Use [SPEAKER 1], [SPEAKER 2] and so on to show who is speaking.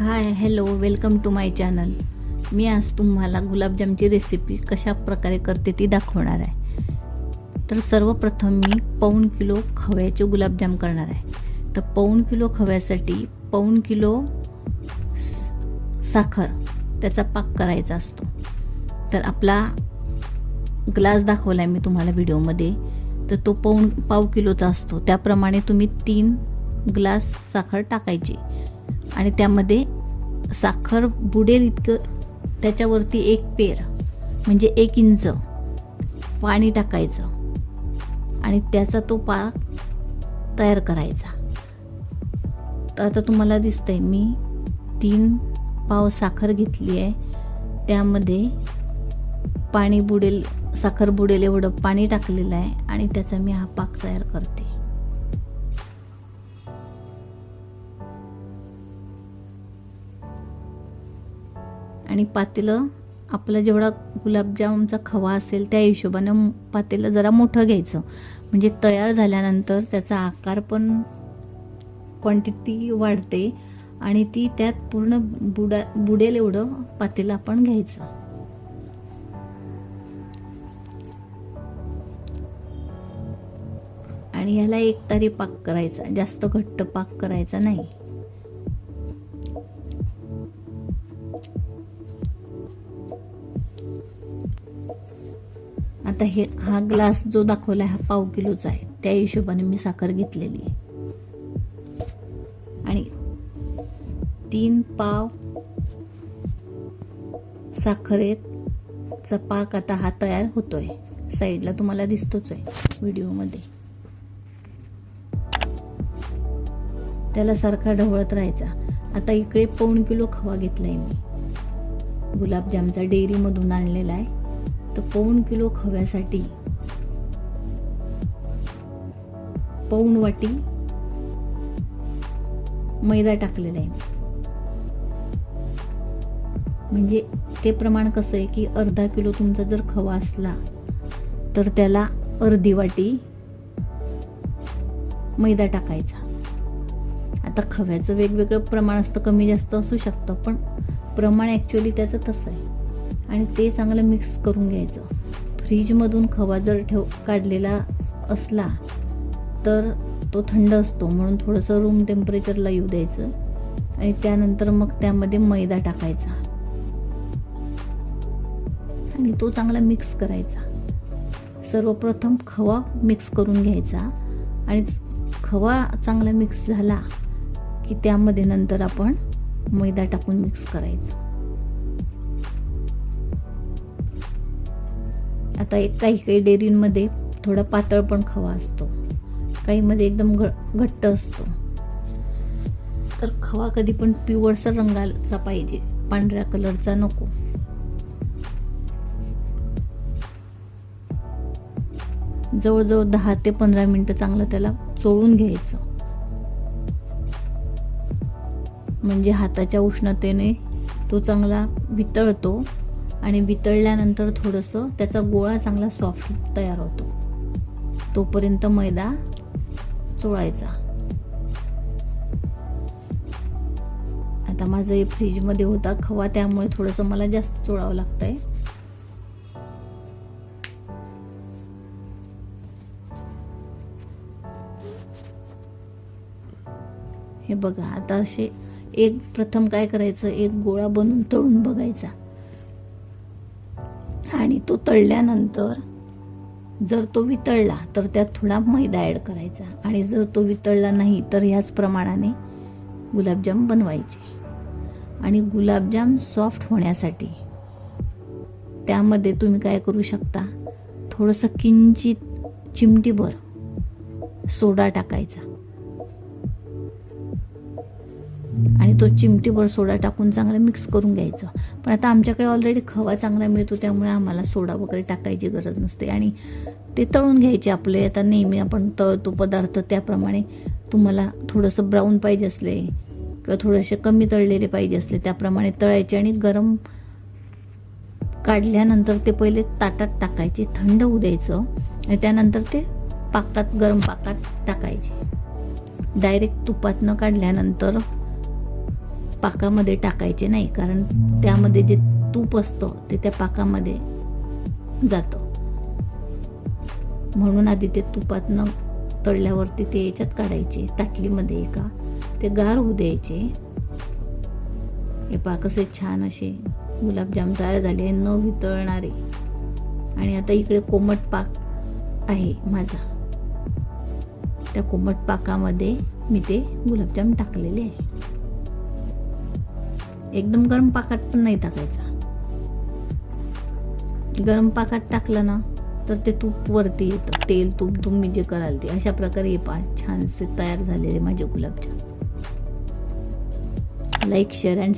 [SPEAKER 1] Hi hello welcome to my channel मी आज तुम्हाला गुलाबजामची recipe कशा प्रकारे करते ती दाखवणार आहे. तर सर्वप्रथम मी पाऊण किलो खव्याचे गुलाबजाम करणार आहे. तर पाऊण किलो खव्यासाठी पाऊण किलो साखर त्याचा पाक करायचा असतो. तर आपला ग्लास दाखवला आहे मी तुम्हाला व्हिडिओमध्ये. तर तो पाऊण पाव किलोचा असतो. त्याप्रमाणे तुम्ही तीन ग्लास साखर टाकायची. आणि त्यामध्ये साखर बुडेल इतकं त्याच्यावरती एक पेर म्हणजे एक इंच पाणी टाकायचं आणि त्याचा तो पाक तयार करायचा. तर आता तुम्हाला दिसतंय मी तीन पाव साखर घेतली आहे. त्यामध्ये पाणी बुडेल साखर बुडेल एवढं पाणी टाकलेलं आहे आणि त्याचा मी हा पाक तयार करते. आणि पातेलं आपला जेवढा गुलाबजामचा खवा असेल त्या हिशोबानं पातेलं जरा मोठं घ्यायचं. म्हणजे तयार झाल्यानंतर त्याचा आकार पण क्वांटिटी वाढते आणि ती त्यात पूर्ण बुडा बुडेल एवढं पातेलं आपण घ्यायचं. आणि ह्याला एक तारी पाक करायचा जास्त घट्ट पाक करायचा नाही. आता हे हा ग्लास जो दाखवला आहे हा पाव किलोचा आहे. त्या हिशोबाने मी साखर घेतलेली आहे. आणि तीन पाव साखरेचा पाक आता हा तयार होतोय. साईडला तुम्हाला दिसतोच आहे व्हिडिओमध्ये. त्याला सारखा ढवळत राहायचा. आता इकडे पाऊण किलो खवा घेतलाय मी. गुलाबजामचा डेअरीमधून आणलेला आहे. तर पाऊण किलो खव्यासाठी. पाऊण वाटी मैदा टाकलेला आहे. म्हणजे ते प्रमाण कसं आहे की अर्धा किलो तुमचा जर खवा असला तर त्याला अर्धी वाटी मैदा टाकायचा. आता खव्याचं वेगवेगळं प्रमाण असतं कमी जास्त असू शकतं पण प्रमाण ॲक्च्युली त्याचं तसं आहे. आणि ते चांगलं मिक्स करून घ्यायचं. फ्रीजमधून खवा जर ठेव काढलेला असला तर तो थंड असतो. म्हणून थोडंसं रूम टेम्परेचरला येऊ द्यायचं. आणि त्यानंतर मग त्यामध्ये मैदा टाकायचा. आणि तो चांगला मिक्स करायचा. सर्वप्रथम खवा मिक्स करून घ्यायचा. आणि खवा चांगला मिक्स झाला की त्यामध्ये नंतर आपण मैदा टाकून मिक्स करायचं. आता एक काही काही डेअरींमध्ये थोडा पातळ पण खवा असतो. काहीमध्ये एकदम घ घट्ट असतो. तर खवा कधी पण पिवळसर रंगाचा पाहिजे. पांढऱ्या कलरचा नको. जवळजवळ दहा ते पंधरा मिनटं चांगलं त्याला चोळून घ्यायचं. म्हणजे हाताच्या उष्णतेने तो चांगला वितळतो. आणि वितळल्यानंतर थोडंसं त्याचा गोळा चांगला सॉफ्ट तयार होतो. तोपर्यंत मैदा चोळायचा. आता माझं हे फ्रीजमध्ये होता खवा त्यामुळे थोडंसं मला जास्त चोळावं लागतंय. हे बघा आता असे एक प्रथम काय करायचं? एक गोळा बनवून तळून बघायचा. आणि तो तळल्यानंतर जर तो वितळला तर त्यात थोडा मैदा ॲड करायचा. आणि जर तो वितळला नाही तर ह्याच प्रमाणाने गुलाबजाम बनवायचे. आणि गुलाबजाम सॉफ्ट होण्यासाठी त्यामध्ये तुम्ही काय करू शकता? थोडंसं किंचित चिमटीभर सोडा टाकायचा. तो चिमटीभर सोडा टाकून चांगला मिक्स करून घ्यायचं. पण आता आमच्याकडे ऑलरेडी खवा चांगला मिळतो त्यामुळे आम्हाला सोडा वगैरे टाकायची गरज नसते. आणि ते तळून घ्यायचे आपले आता नेहमी आपण तळतो पदार्थ त्याप्रमाणे तुम्हाला थोडंसं ब्राऊन पाहिजे असले किंवा थोडेसे कमी तळलेले पाहिजे असले त्याप्रमाणे तळायचे आणि गरम काढल्यानंतर ते पहिले ताटात टाकायचे थंड होऊ द्यायचं आणि त्यानंतर ते पाकात गरम पाकात टाकायचे. डायरेक्ट तुपातनं काढल्यानंतर पाकामध्ये टाकायचे नाही कारण त्यामध्ये जे तूप असतं ते त्या पाकामध्ये जातं. म्हणून आधी ते तुपातनं तळल्यावरती ते याच्यात काढायचे ताटलीमध्ये एका. ते गार होऊ द्यायचे. हे पाक असे छान असे गुलाबजाम तयार झाले न वितळणारे. आणि आता इकडे कोमट पाक आहे माझा. त्या कोमट पाकामध्ये मी ते गुलाबजाम टाकलेले आहे. एकदम गरम पाकात पण नाही टाकायचा. गरम पाकात टाकलं ना तर ते तूप वरती येतं. तेल तूप तुम्ही जे कराल ते. अशा प्रकारे हे छानसे तयार झालेले माझे गुलाबजाम. Like share and